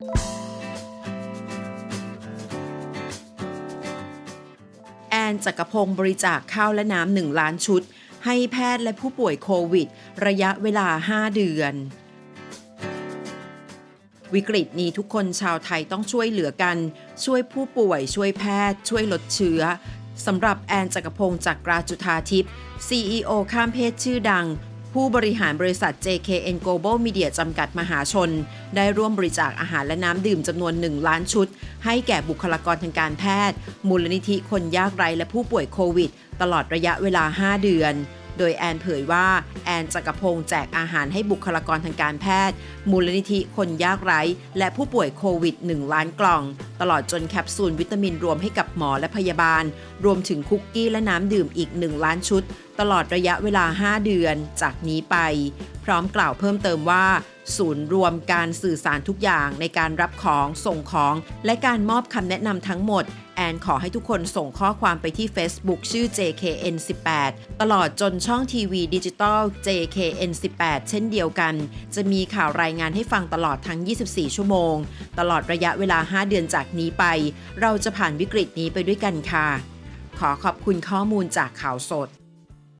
แอนจักรพงศ์บริจาคข้าวและน้ำหนึ่งล้านชุด ให้แพทย์และผู้ป่วยโควิด ระยะเวลา 5 เดือน วิกฤตนี้ทุกคนชาวไทยต้องช่วยเหลือกัน ช่วยผู้ป่วย ช่วยแพทย์ ช่วยลดเชื้อสำหรับแอนจักรพงศ์จากกราจุธาทิพย์ CEO ข้ามเพศชื่อดัง ผู้บริหารบริษัท JKN Global Media จำกัดมหาชน ได้ร่วมบริจาคอาหารและน้ำดื่มจำนวน 1 ล้านชุด ให้แก่บุคลากรทางการแพทย์ มูลนิธิคนยากไร้และผู้ป่วยโควิด ตลอดระยะเวลา 5 เดือน โดยแอนเผยว่า แอนจักรพงศ์แจกอาหารให้บุคลากรทางการแพทย์ มูลนิธิคนยากไร้ และผู้ป่วยโควิด 1 ล้านกล่อง ตลอดจนแคปซูลวิตามินรวมให้กับหมอและพยาบาล รวมถึงคุกกี้และน้ำดื่มอีก 1 ล้านชุด ตลอดระยะเวลา 5 เดือนจากนี้ไป พร้อมกล่าวเพิ่มเติมว่า ศูนย์รวมการสื่อสารทุกอย่างในการรับของส่งของและการมอบคำแนะนำทั้งหมด แอนขอให้ทุกคนส่งข้อความไปที่ Facebook ชื่อ JKN18 ตลอดจนช่องทีวีดิจิตอล JKN18 เช่นเดียวกัน จะมีข่าวรายงานให้ฟังตลอดทั้ง 24 ชั่วโมง ตลอดระยะเวลา 5 เดือนจากนี้ไป เราจะผ่านวิกฤตนี้ไปด้วยกันค่ะ ขอขอบคุณข้อมูลจากข่าวสด